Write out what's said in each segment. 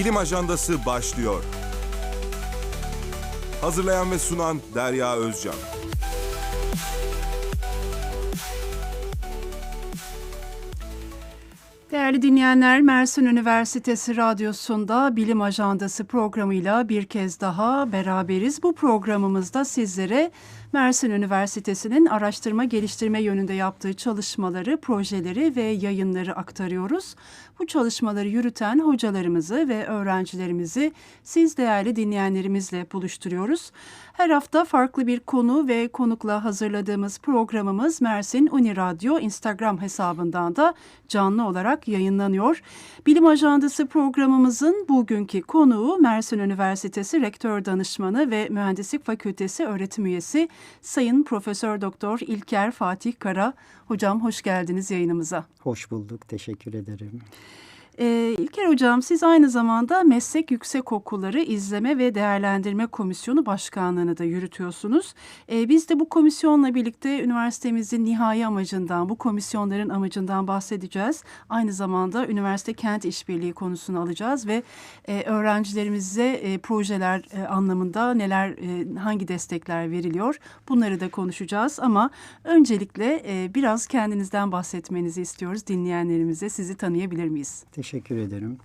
Bilim Ajandası başlıyor. Hazırlayan ve sunan Derya Özcan. Değerli dinleyenler, Mersin Üniversitesi Radyosu'nda Bilim Ajandası programıyla bir kez daha beraberiz. Bu programımızda sizlere Mersin Üniversitesi'nin araştırma geliştirme yönünde yaptığı çalışmaları, projeleri ve yayınları aktarıyoruz. Bu çalışmaları yürüten hocalarımızı ve öğrencilerimizi siz değerli dinleyenlerimizle buluşturuyoruz. Her hafta farklı bir konu ve konukla hazırladığımız programımız Mersin Uni Radyo Instagram hesabından da canlı olarak yayınlanıyor. Bilim Ajandası programımızın bugünkü konuğu Mersin Üniversitesi Rektör Danışmanı ve Mühendislik Fakültesi öğretim üyesi Sayın Profesör Doktor İlker Fatih Kara. Hocam hoş geldiniz yayınımıza. Hoş bulduk, teşekkür ederim. Ee, İlker Hocam siz aynı zamanda Meslek Yüksekokulları İzleme ve Değerlendirme Komisyonu Başkanlığı'nı da yürütüyorsunuz. Ee, biz de bu komisyonla birlikte üniversitemizin nihai amacından, bu komisyonların amacından bahsedeceğiz. Aynı zamanda üniversite kent işbirliği konusunu alacağız ve e, öğrencilerimize e, projeler e, anlamında neler, e, hangi destekler veriliyor bunları da konuşacağız. Ama öncelikle e, biraz kendinizden bahsetmenizi istiyoruz dinleyenlerimize. Sizi tanıyabilir miyiz? Teşekkür ederim.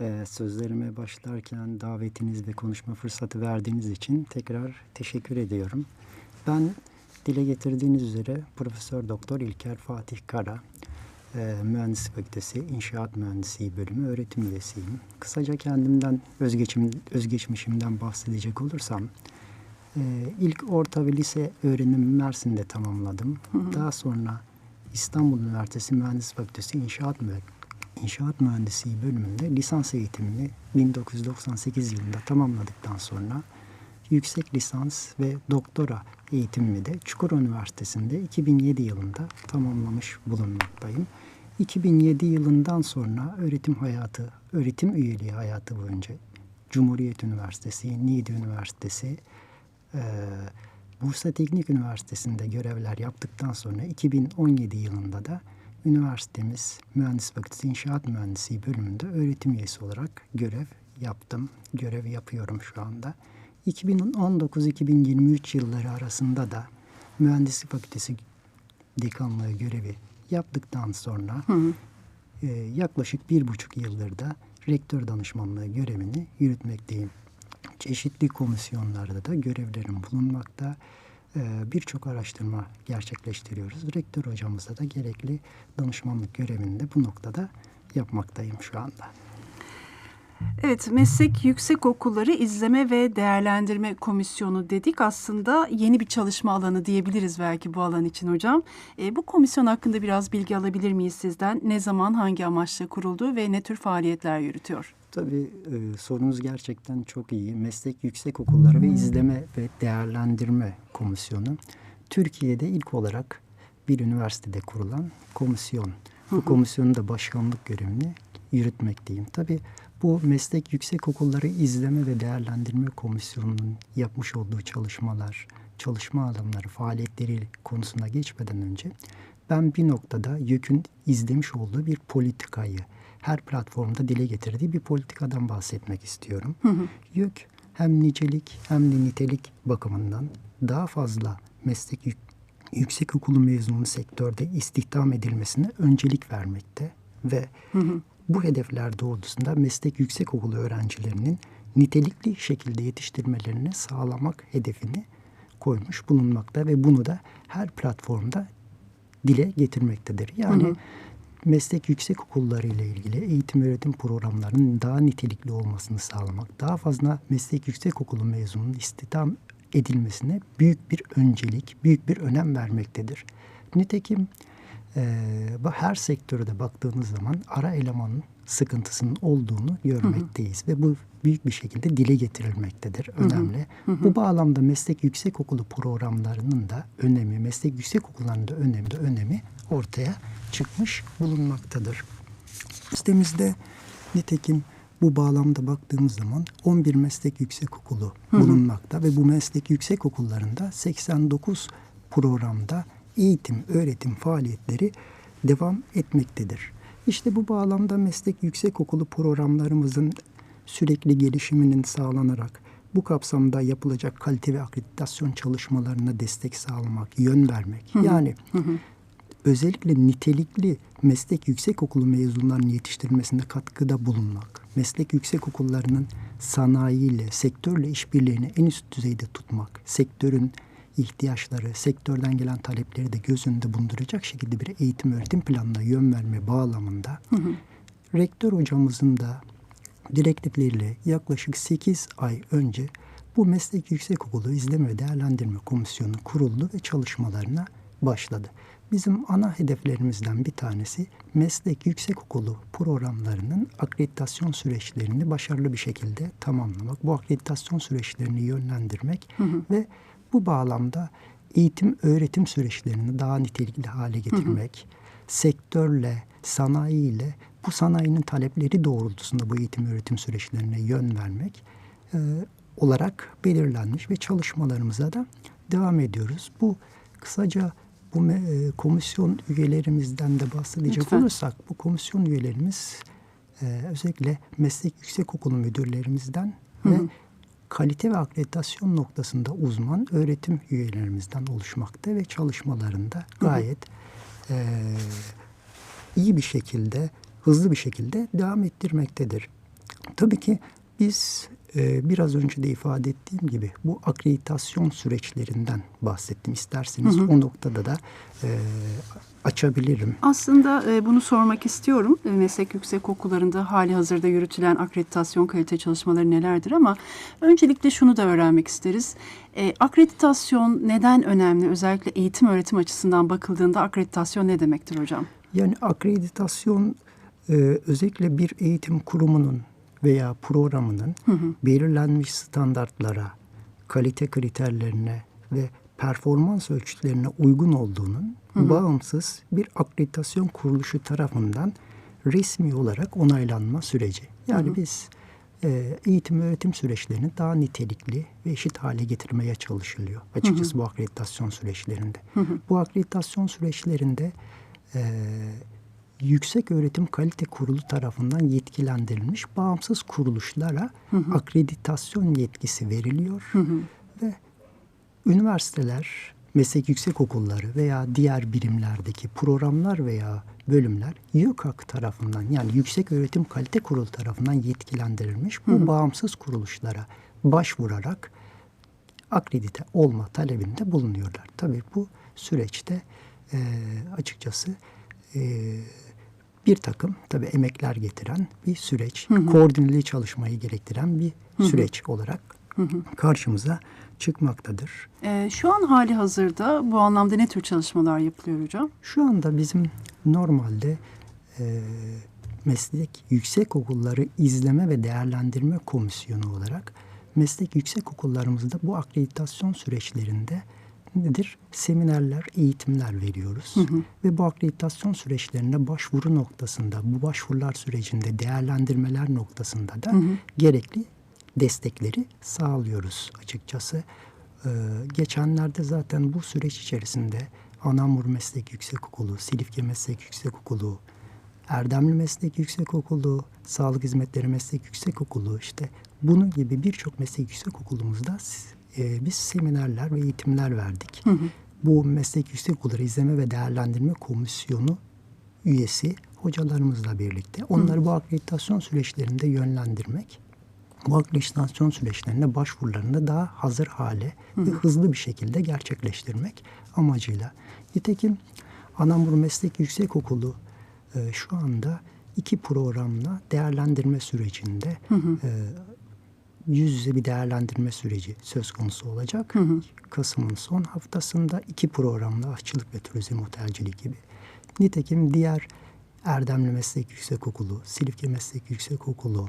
Ee, sözlerime başlarken davetiniz ve konuşma fırsatı verdiğiniz için tekrar teşekkür ediyorum. Ben dile getirdiğiniz üzere Profesör Doktor İlker Fatih Kara, e, Mühendislik Fakültesi İnşaat Mühendisliği bölümü öğretim üyesiyim. Kısaca kendimden, özgeçim, özgeçmişimden bahsedecek olursam, e, ilk orta ve lise öğrenimimi Mersin'de tamamladım. Hı hı. Daha sonra İstanbul Üniversitesi Mühendislik Fakültesi İnşaat Mühendisliği İnşaat Mühendisliği bölümünde lisans eğitimini 1998 yılında tamamladıktan sonra yüksek lisans ve doktora eğitimimi de Çukurova Üniversitesi'nde 2007 yılında tamamlamış bulunmaktayım. 2007 yılından sonra öğretim hayatı, öğretim üyeliği hayatı boyunca Cumhuriyet Üniversitesi, Niğde Üniversitesi, Bursa Teknik Üniversitesi'nde görevler yaptıktan sonra 2017 yılında da üniversitemiz Mühendislik Fakültesi İnşaat Mühendisliği bölümünde öğretim üyesi olarak görev yaptım. Görev yapıyorum şu anda. 2019-2023 yılları arasında da Mühendislik Fakültesi dekanlığı görevi yaptıktan sonra hı hı. E, yaklaşık bir buçuk yıldır da rektör danışmanlığı görevini yürütmekteyim. Çeşitli komisyonlarda da görevlerim bulunmakta. Ee, birçok araştırma gerçekleştiriyoruz. Rektör hocamıza da gerekli danışmanlık görevini de bu noktada yapmaktayım şu anda. Evet, Meslek Yüksek Okulları İzleme ve Değerlendirme Komisyonu dedik. Aslında yeni bir çalışma alanı diyebiliriz belki bu alan için hocam. E, bu komisyon hakkında biraz bilgi alabilir miyiz sizden? Ne zaman, hangi amaçla kuruldu ve ne tür faaliyetler yürütüyor? Tabii e, sorunuz gerçekten çok iyi. Meslek Yüksek Okulları ve İzleme ve Değerlendirme Komisyonu Türkiye'de ilk olarak bir üniversitede kurulan komisyon. Bu komisyonun da başkanlık görevini yürütmekteyim. Tabii bu Meslek Yüksek Okulları İzleme ve Değerlendirme Komisyonu'nun yapmış olduğu çalışmalar, çalışma alanları, faaliyetleri konusuna geçmeden önce ben bir noktada YÖK'ün izlemiş olduğu bir politikayı, her platformda dile getirdiği bir politikadan bahsetmek istiyorum. Hı hı. YÖK hem nicelik hem de nitelik bakımından daha fazla meslek yük, yüksek okulu mezunu sektörde istihdam edilmesine öncelik vermekte ve hı hı. bu hedefler doğrultusunda meslek yüksek okulu öğrencilerinin nitelikli şekilde yetiştirmelerini sağlamak hedefini koymuş bulunmakta ve bunu da her platformda dile getirmektedir. Yani hı hı meslek yüksek okulları ile ilgili eğitim öğretim programlarının daha nitelikli olmasını sağlamak, daha fazla meslek yüksek okulu mezununun istihdam edilmesine büyük bir öncelik, büyük bir önem vermektedir. Nitekim e, her sektörde baktığınız zaman ara elemanın sıkıntısının olduğunu görmekteyiz. Hı hı. Ve bu büyük bir şekilde dile getirilmektedir. Önemli. Hı hı. Bu bağlamda meslek yüksek okulu programlarının da önemi, meslek yüksek okullarının da önemi, de önemi ortaya çıkmış bulunmaktadır. Sitemizde nitekim bu bağlamda baktığımız zaman 11 meslek yüksek okulu bulunmakta hı hı. ve bu meslek yüksek okullarında 89 programda eğitim, öğretim faaliyetleri devam etmektedir. İşte bu bağlamda meslek yüksek okulu programlarımızın sürekli gelişiminin sağlanarak bu kapsamda yapılacak kalite ve akreditasyon çalışmalarına destek sağlamak, yön vermek. Yani özellikle nitelikli meslek yüksekokulu mezunlarının yetiştirilmesinde katkıda bulunmak, meslek yüksekokullarının sanayiyle, sektörle işbirliğini en üst düzeyde tutmak, sektörün ihtiyaçları, sektörden gelen talepleri de göz önünde bulunduracak şekilde bir eğitim öğretim planına yön verme bağlamında rektör hocamızın da direktifleriyle yaklaşık 8 ay önce bu meslek yüksekokulu izleme ve değerlendirme komisyonu kuruldu ve çalışmalarına başladı. Bizim ana hedeflerimizden bir tanesi meslek yüksekokulu programlarının akreditasyon süreçlerini başarılı bir şekilde tamamlamak, bu akreditasyon süreçlerini yönlendirmek ve bu bağlamda eğitim öğretim süreçlerini daha nitelikli hale getirmek, sektörle, sanayiyle bu sanayinin talepleri doğrultusunda bu eğitim öğretim süreçlerine yön vermek e, olarak belirlenmiş ve çalışmalarımıza da devam ediyoruz. Bu kısaca bu e, komisyon üyelerimizden de bahsedecek Lütfen. olursak bu komisyon üyelerimiz e, özellikle meslek yüksekokulu müdürlerimizden ve kalite ve akreditasyon noktasında uzman öğretim üyelerimizden oluşmakta ve çalışmalarında gayet e, iyi bir şekilde, hızlı bir şekilde devam ettirmektedir. Tabii ki biz e, biraz önce de ifade ettiğim gibi bu akreditasyon süreçlerinden bahsettim. İsterseniz o noktada da e, açabilirim. Aslında e, bunu sormak istiyorum. E, meslek yüksek okullarında hali hazırda yürütülen akreditasyon kalite çalışmaları nelerdir ama öncelikle şunu da öğrenmek isteriz. E, akreditasyon neden önemli? Özellikle eğitim öğretim açısından bakıldığında akreditasyon ne demektir hocam? Yani akreditasyon e, özellikle bir eğitim kurumunun veya programının belirlenmiş standartlara, kalite kriterlerine ve performans ölçütlerine uygun olduğunun bağımsız bir akreditasyon kuruluşu tarafından resmi olarak onaylanma süreci. Yani biz e, eğitim öğretim süreçlerini daha nitelikli ve eşit hale getirmeye çalışılıyor. Açıkçası bu akreditasyon süreçlerinde. Bu akreditasyon süreçlerinde e, Yüksek Öğretim Kalite Kurulu tarafından yetkilendirilmiş bağımsız kuruluşlara akreditasyon yetkisi veriliyor ve üniversiteler, meslek yüksek okulları veya diğer birimlerdeki programlar veya bölümler YÖKAK tarafından yani Yüksek Öğretim Kalite Kurulu tarafından yetkilendirilmiş bu bağımsız kuruluşlara başvurarak akredite olma talebinde bulunuyorlar. Tabii bu süreçte e, açıkçası e, bir takım tabii emekler getiren bir süreç, koordineli çalışmayı gerektiren bir süreç olarak karşımıza çıkmaktadır. E, şu an hali hazırda bu anlamda ne tür çalışmalar yapılıyor hocam? Şu anda bizim normalde e, meslek yüksek okulları izleme ve değerlendirme komisyonu olarak meslek yüksek okullarımızda bu akreditasyon süreçlerinde nedir? Seminerler, eğitimler veriyoruz. Ve bu akreditasyon süreçlerine başvuru noktasında, bu başvurular sürecinde değerlendirmeler noktasında da gerekli destekleri sağlıyoruz açıkçası. Ee, geçenlerde zaten bu süreç içerisinde Anamur Meslek Yüksekokulu, Silifke Meslek Yüksekokulu, Erdemli Meslek Yüksekokulu, Sağlık Hizmetleri Meslek Yüksekokulu işte bunun gibi birçok meslek yüksekokulumuzda e, biz seminerler ve eğitimler verdik. Bu meslek yüksekokulları izleme ve değerlendirme komisyonu üyesi hocalarımızla birlikte. Onları bu akreditasyon süreçlerinde yönlendirmek, bu akreditasyon süreçlerinde başvurularını daha hazır hale ve hızlı bir şekilde gerçekleştirmek amacıyla. Nitekim Anamur Meslek Yüksekokulu e, şu anda iki programla değerlendirme sürecinde e, yüz yüze bir değerlendirme süreci söz konusu olacak. Kasım'ın son haftasında iki programla aşçılık ve turizm otelcilik gibi. Nitekim diğer Erdemli Meslek Yüksekokulu, Silifke Meslek Yüksekokulu,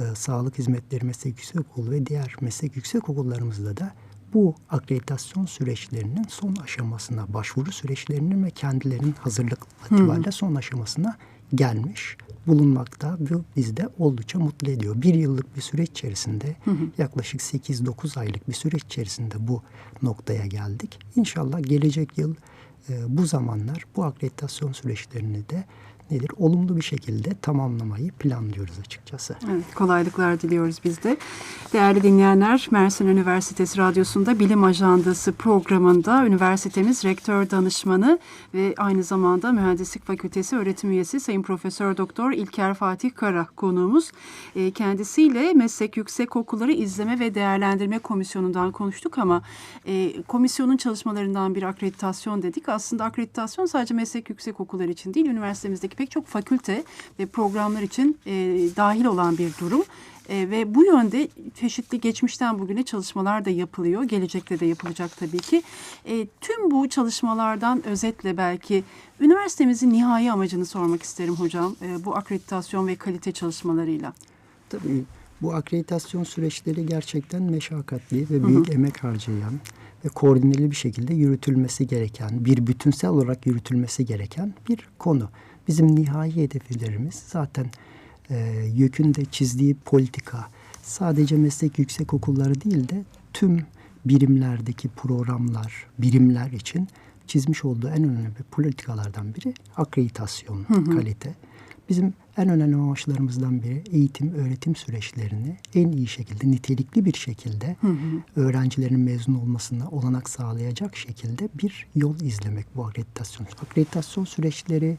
e, Sağlık Hizmetleri Meslek Yüksekokulu ve diğer meslek yüksekokullarımızda da bu akreditasyon süreçlerinin son aşamasına, başvuru süreçlerinin ve kendilerinin hazırlık itibariyle son aşamasına gelmiş bulunmakta. Bu bizi de oldukça mutlu ediyor. Bir yıllık bir süreç içerisinde yaklaşık 8-9 aylık bir süreç içerisinde bu noktaya geldik. İnşallah gelecek yıl e, bu zamanlar bu akreditasyon süreçlerini de nedir? Olumlu bir şekilde tamamlamayı planlıyoruz açıkçası. Evet, kolaylıklar diliyoruz biz de. Değerli dinleyenler, Mersin Üniversitesi Radyosu'nda Bilim Ajandası programında üniversitemiz rektör danışmanı ve aynı zamanda Mühendislik Fakültesi öğretim üyesi Sayın Profesör Doktor İlker Fatih Kara konuğumuz. E, kendisiyle Meslek Yüksek Okulları İzleme ve Değerlendirme Komisyonu'ndan konuştuk ama e, komisyonun çalışmalarından bir akreditasyon dedik. Aslında akreditasyon sadece meslek yüksek okulları için değil, üniversitemizdeki pek çok fakülte ve programlar için e, dahil olan bir durum. E, ve bu yönde çeşitli geçmişten bugüne çalışmalar da yapılıyor. Gelecekte de yapılacak tabii ki. E, tüm bu çalışmalardan özetle belki üniversitemizin nihai amacını sormak isterim hocam. E, bu akreditasyon ve kalite çalışmalarıyla. Tabii bu akreditasyon süreçleri gerçekten meşakkatli ve büyük emek harcayan ve koordineli bir şekilde yürütülmesi gereken, bir bütünsel olarak yürütülmesi gereken bir konu. Bizim nihai hedeflerimiz zaten e, YÖK'ün de çizdiği politika sadece meslek yüksek okulları değil de tüm birimlerdeki programlar, birimler için çizmiş olduğu en önemli politikalardan biri akreditasyon, kalite. Bizim en önemli amaçlarımızdan biri eğitim, öğretim süreçlerini en iyi şekilde, nitelikli bir şekilde öğrencilerin mezun olmasına olanak sağlayacak şekilde bir yol izlemek bu akreditasyon. Akreditasyon süreçleri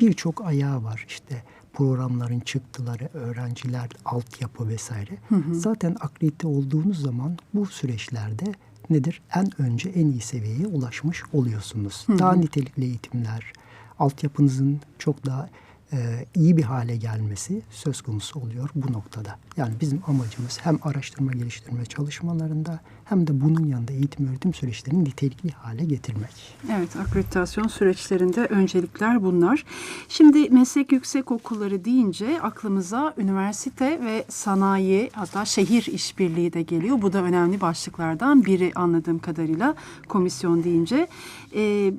birçok ayağı var. İşte programların çıktıları, öğrenciler, altyapı vesaire. Zaten akredite olduğunuz zaman bu süreçlerde nedir? En önce en iyi seviyeye ulaşmış oluyorsunuz. Daha nitelikli eğitimler, altyapınızın çok daha iyi bir hale gelmesi söz konusu oluyor bu noktada. Yani bizim amacımız hem araştırma geliştirme çalışmalarında hem de bunun yanında eğitim öğretim süreçlerini nitelikli hale getirmek. Evet, akreditasyon süreçlerinde öncelikler bunlar. Şimdi meslek yüksek okulları deyince aklımıza üniversite ve sanayi hatta şehir işbirliği de geliyor. Bu da önemli başlıklardan biri anladığım kadarıyla komisyon deyince. Ee,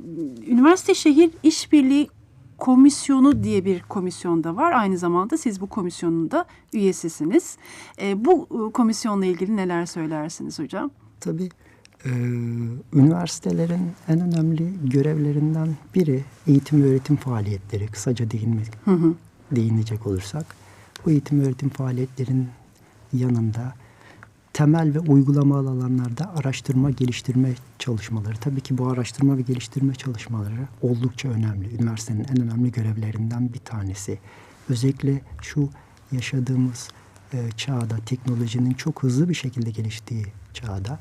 üniversite şehir işbirliği komisyonu diye bir komisyon da var. Aynı zamanda siz bu komisyonun da üyesisiniz. Ee, bu e, komisyonla ilgili neler söylersiniz hocam? Tabii e, üniversitelerin en önemli görevlerinden biri eğitim öğretim faaliyetleri. Kısaca değinmek, değinecek olursak. Bu eğitim öğretim faaliyetlerin yanında temel ve uygulamalı alanlarda araştırma geliştirme çalışmaları. Tabii ki bu araştırma ve geliştirme çalışmaları oldukça önemli. Üniversitenin en önemli görevlerinden bir tanesi. Özellikle şu yaşadığımız e, çağda, teknolojinin çok hızlı bir şekilde geliştiği çağda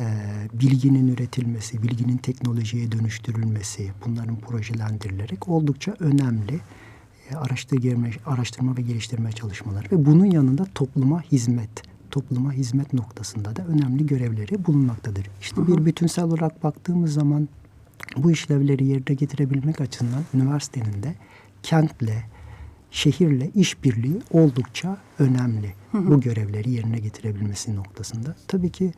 e, bilginin üretilmesi, bilginin teknolojiye dönüştürülmesi, bunların projelendirilerek oldukça önemli e, araştırma, araştırma ve geliştirme çalışmaları ve bunun yanında topluma hizmet, topluma hizmet noktasında da önemli görevleri bulunmaktadır. İşte bir bütünsel olarak baktığımız zaman bu işlevleri yerine getirebilmek açısından üniversitenin de kentle, şehirle işbirliği oldukça önemli. Bu görevleri yerine getirebilmesi noktasında. Tabii ki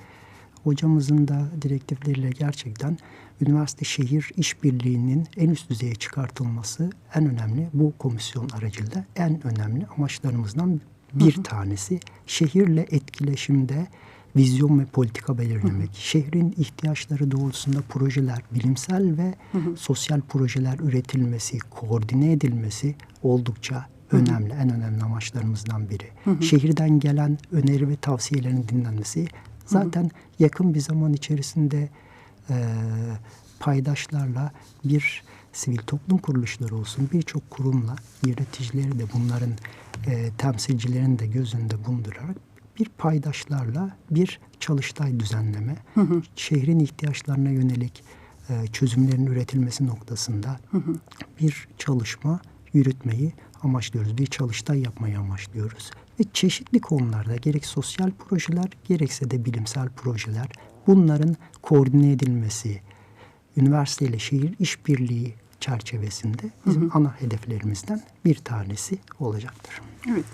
hocamızın da direktifleriyle gerçekten üniversite şehir işbirliğinin en üst düzeye çıkartılması en önemli bu komisyon aracılığıyla en önemli amaçlarımızdan bir tanesi şehirle etkileşimde vizyon ve politika belirlemek, şehrin ihtiyaçları doğrultusunda projeler, bilimsel ve sosyal projeler üretilmesi, koordine edilmesi oldukça önemli, en önemli amaçlarımızdan biri. Şehirden gelen öneri ve tavsiyelerin dinlenmesi. Zaten yakın bir zaman içerisinde e, paydaşlarla bir sivil toplum kuruluşları olsun birçok kurumla yöneticileri de bunların e, temsilcilerini de göz önünde bulundurarak bir paydaşlarla bir çalıştay düzenleme, hı hı. şehrin ihtiyaçlarına yönelik e, çözümlerin üretilmesi noktasında hı hı. bir çalışma yürütmeyi amaçlıyoruz. Bir çalıştay yapmayı amaçlıyoruz. Ve çeşitli konularda gerek sosyal projeler gerekse de bilimsel projeler bunların koordine edilmesi, üniversite ile şehir işbirliği çerçevesinde bizim hı hı. ana hedeflerimizden bir tanesi olacaktır. Evet.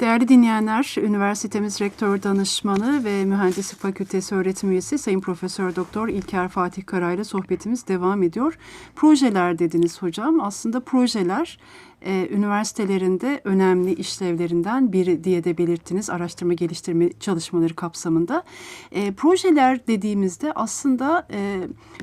Değerli dinleyenler, üniversitemiz rektör danışmanı ve mühendislik fakültesi öğretim üyesi Sayın Profesör Doktor İlker Fatih Kara ile sohbetimiz devam ediyor. Projeler dediniz hocam. Aslında projeler e, üniversitelerinde önemli işlevlerinden biri diye de belirttiniz araştırma geliştirme çalışmaları kapsamında. E, projeler dediğimizde aslında e,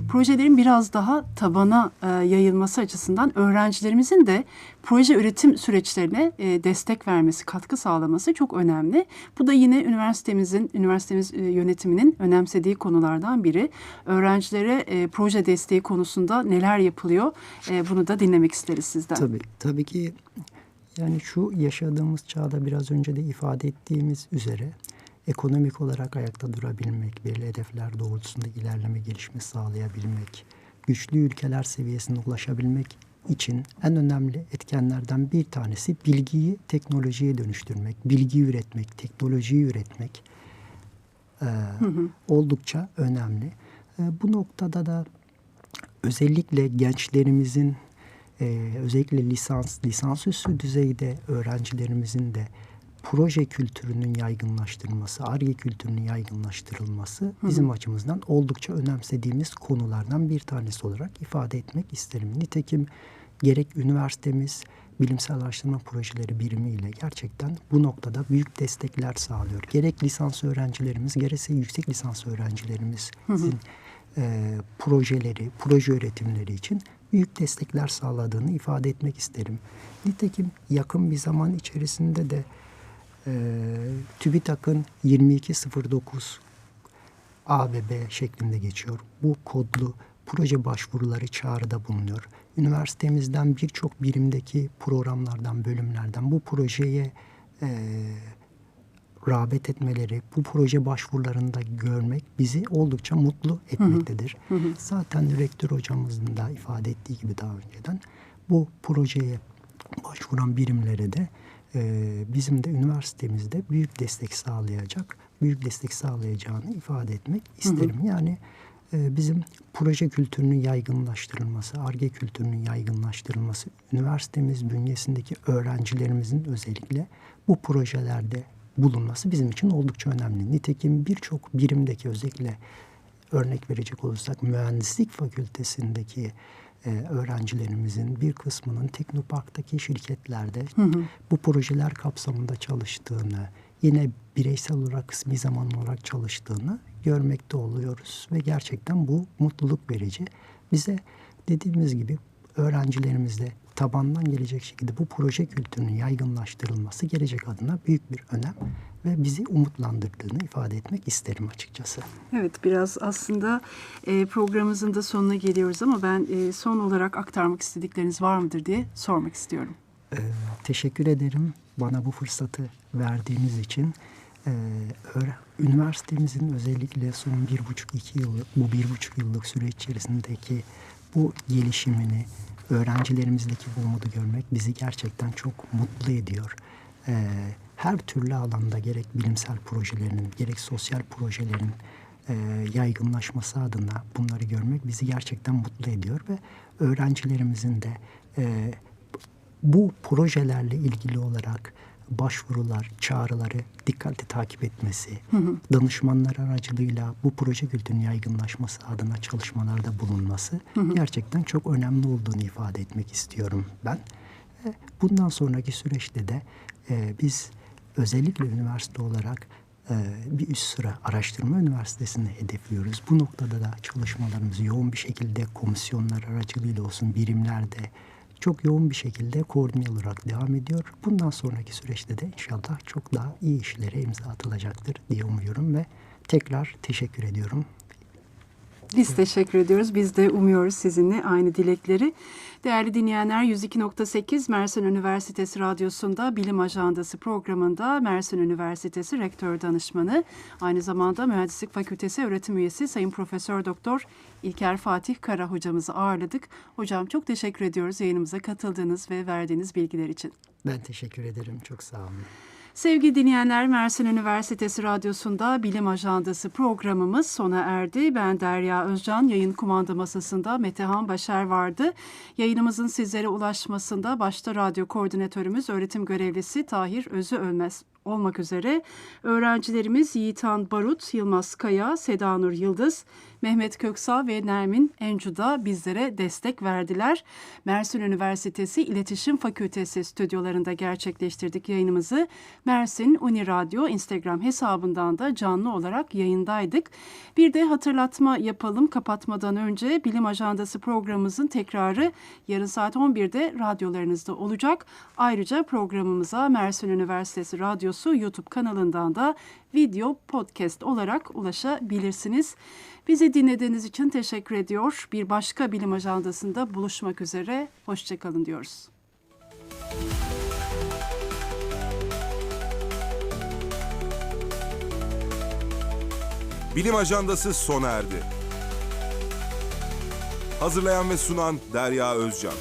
projelerin biraz daha tabana e, yayılması açısından öğrencilerimizin de proje üretim süreçlerine e, destek vermesi, katkı sağlaması çok önemli. Bu da yine üniversitemizin, üniversitemiz e, yönetiminin önemsediği konulardan biri. Öğrencilere e, proje desteği konusunda neler yapılıyor e, bunu da dinlemek isteriz sizden. Tabii, tabii ki yani şu yaşadığımız çağda biraz önce de ifade ettiğimiz üzere ekonomik olarak ayakta durabilmek, belli hedefler doğrultusunda ilerleme, gelişme sağlayabilmek, güçlü ülkeler seviyesine ulaşabilmek için en önemli etkenlerden bir tanesi bilgiyi teknolojiye dönüştürmek, bilgi üretmek, teknolojiyi üretmek e, oldukça önemli. E, bu noktada da özellikle gençlerimizin e, özellikle lisans, lisansüstü düzeyde öğrencilerimizin de proje kültürünün yaygınlaştırılması, ARGE kültürünün yaygınlaştırılması bizim açımızdan oldukça önemsediğimiz konulardan bir tanesi olarak ifade etmek isterim. Nitekim gerek üniversitemiz bilimsel araştırma projeleri birimiyle gerçekten bu noktada büyük destekler sağlıyor. Gerek lisans öğrencilerimiz, gerekse yüksek lisans öğrencilerimizin e, projeleri, proje üretimleri için büyük destekler sağladığını ifade etmek isterim. Nitekim yakın bir zaman içerisinde de e, TÜBİTAK'ın 2209 A ve B şeklinde geçiyor. Bu kodlu proje başvuruları çağrıda bulunuyor. Üniversitemizden birçok birimdeki programlardan, bölümlerden bu projeye e, rağbet etmeleri, bu proje başvurularında görmek bizi oldukça mutlu etmektedir. Zaten rektör hocamızın da ifade ettiği gibi daha önceden bu projeye başvuran birimlere de bizim de üniversitemizde büyük destek sağlayacak, büyük destek sağlayacağını ifade etmek isterim. Yani e, bizim proje kültürünün yaygınlaştırılması, ARGE kültürünün yaygınlaştırılması, üniversitemiz bünyesindeki öğrencilerimizin özellikle bu projelerde bulunması bizim için oldukça önemli. Nitekim birçok birimdeki özellikle örnek verecek olursak mühendislik fakültesindeki e, öğrencilerimizin bir kısmının Teknopark'taki şirketlerde bu projeler kapsamında çalıştığını, yine bireysel olarak kısmi zaman olarak çalıştığını görmekte oluyoruz ve gerçekten bu mutluluk verici. Bize dediğimiz gibi öğrencilerimizde tabandan gelecek şekilde bu proje kültürünün yaygınlaştırılması gelecek adına büyük bir önem ve bizi umutlandırdığını ifade etmek isterim açıkçası. Evet biraz aslında e, programımızın da sonuna geliyoruz ama ben e, son olarak aktarmak istedikleriniz var mıdır diye sormak istiyorum. Ee, teşekkür ederim bana bu fırsatı verdiğiniz için. Öğre- üniversitemizin özellikle son bir buçuk iki yıllık, bu bir buçuk yıllık süre içerisindeki bu gelişimini, öğrencilerimizdeki bu umudu görmek bizi gerçekten çok mutlu ediyor. Ee, her türlü alanda gerek bilimsel projelerin, gerek sosyal projelerin e, yaygınlaşması adına bunları görmek bizi gerçekten mutlu ediyor ve öğrencilerimizin de e, bu projelerle ilgili olarak başvurular, çağrıları dikkatli takip etmesi, danışmanlar aracılığıyla bu proje kültürünün yaygınlaşması adına çalışmalarda bulunması gerçekten çok önemli olduğunu ifade etmek istiyorum ben. Bundan sonraki süreçte de e, biz özellikle üniversite olarak e, bir üst sıra araştırma üniversitesini hedefliyoruz. Bu noktada da çalışmalarımızı yoğun bir şekilde komisyonlar aracılığıyla olsun birimlerde çok yoğun bir şekilde koordine olarak devam ediyor. Bundan sonraki süreçte de inşallah çok daha iyi işlere imza atılacaktır diye umuyorum ve tekrar teşekkür ediyorum. Biz teşekkür ediyoruz. Biz de umuyoruz sizinle aynı dilekleri. Değerli dinleyenler 102.8 Mersin Üniversitesi Radyosu'nda Bilim Ajandası programında Mersin Üniversitesi Rektör Danışmanı aynı zamanda Mühendislik Fakültesi öğretim üyesi Sayın Profesör Doktor İlker Fatih Kara hocamızı ağırladık. Hocam çok teşekkür ediyoruz yayınımıza katıldığınız ve verdiğiniz bilgiler için. Ben teşekkür ederim. Çok sağ olun. Sevgili dinleyenler, Mersin Üniversitesi Radyosu'nda Bilim Ajandası programımız sona erdi. Ben Derya Özcan, yayın kumanda masasında Metehan Başar vardı. Yayınımızın sizlere ulaşmasında başta radyo koordinatörümüz, öğretim görevlisi Tahir Özü Ölmez olmak üzere öğrencilerimiz Yiğitan Barut, Yılmaz Kaya, Sedanur Yıldız, Mehmet Köksal ve Nermin Encu da bizlere destek verdiler. Mersin Üniversitesi İletişim Fakültesi stüdyolarında gerçekleştirdik yayınımızı. Mersin Uni Radyo Instagram hesabından da canlı olarak yayındaydık. Bir de hatırlatma yapalım kapatmadan önce Bilim Ajandası programımızın tekrarı yarın saat 11'de radyolarınızda olacak. Ayrıca programımıza Mersin Üniversitesi Radyosu YouTube kanalından da video podcast olarak ulaşabilirsiniz. Bizi dinlediğiniz için teşekkür ediyor. Bir başka bilim ajandasında buluşmak üzere. Hoşçakalın diyoruz. Bilim Ajandası sona erdi. Hazırlayan ve sunan Derya Özcan.